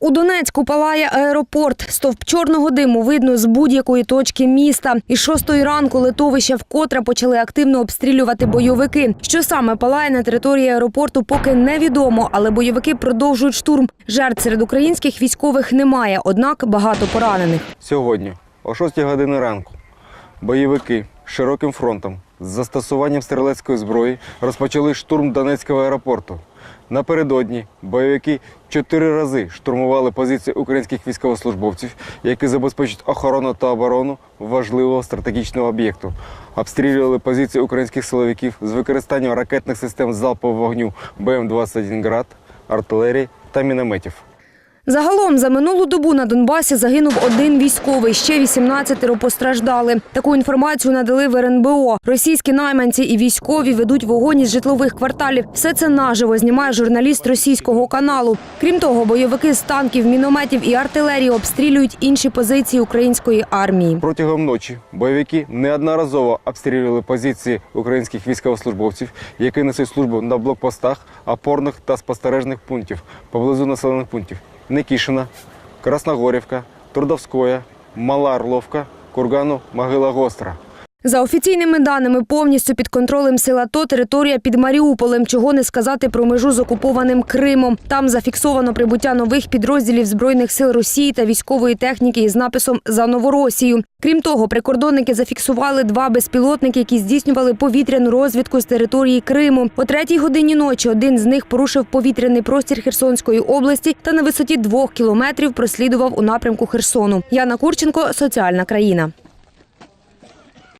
У Донецьку палає аеропорт. Стовп чорного диму видно з будь-якої точки міста. Із шостої ранку литовища вкотре почали активно обстрілювати бойовики. Що саме палає на території аеропорту, поки невідомо, але бойовики продовжують штурм. Жертв серед українських військових немає, однак багато поранених. Сьогодні, о 6 годині ранку, бойовики широким фронтом з застосуванням стрілецької зброї розпочали штурм Донецького аеропорту. Напередодні бойовики чотири рази штурмували позиції українських військовослужбовців, які забезпечують охорону та оборону важливого стратегічного об'єкту. Обстрілювали позиції українських силовиків з використанням ракетних систем залпового вогню БМ-21 «Град», артилерії та мінометів. Загалом за минулу добу на Донбасі загинув один військовий, ще 18 постраждали. Таку інформацію надали в РНБО. Російські найманці і військові ведуть вогонь із житлових кварталів. Все це наживо знімає журналіст російського каналу. Крім того, бойовики з танків, мінометів і артилерії обстрілюють інші позиції української армії. Протягом ночі бойовики неодноразово обстрілювали позиції українських військовослужбовців, які несуть службу на блокпостах, опорних та спостережних пунктів поблизу населених пунктів Никішина, Красногорівка, Трудовськоя, Мала Орловка, Кургану, Могила Гостра. За офіційними даними, повністю під контролем сил АТО територія під Маріуполем, чого не сказати про межу з окупованим Кримом. Там зафіксовано прибуття нових підрозділів збройних сил Росії та військової техніки із написом за Новоросію. Крім того, прикордонники зафіксували два безпілотники, які здійснювали повітряну розвідку з території Криму. О третій годині ночі один з них порушив повітряний простір Херсонської області та на висоті двох кілометрів прослідував у напрямку Херсону. Яна Курченко, соціальна країна.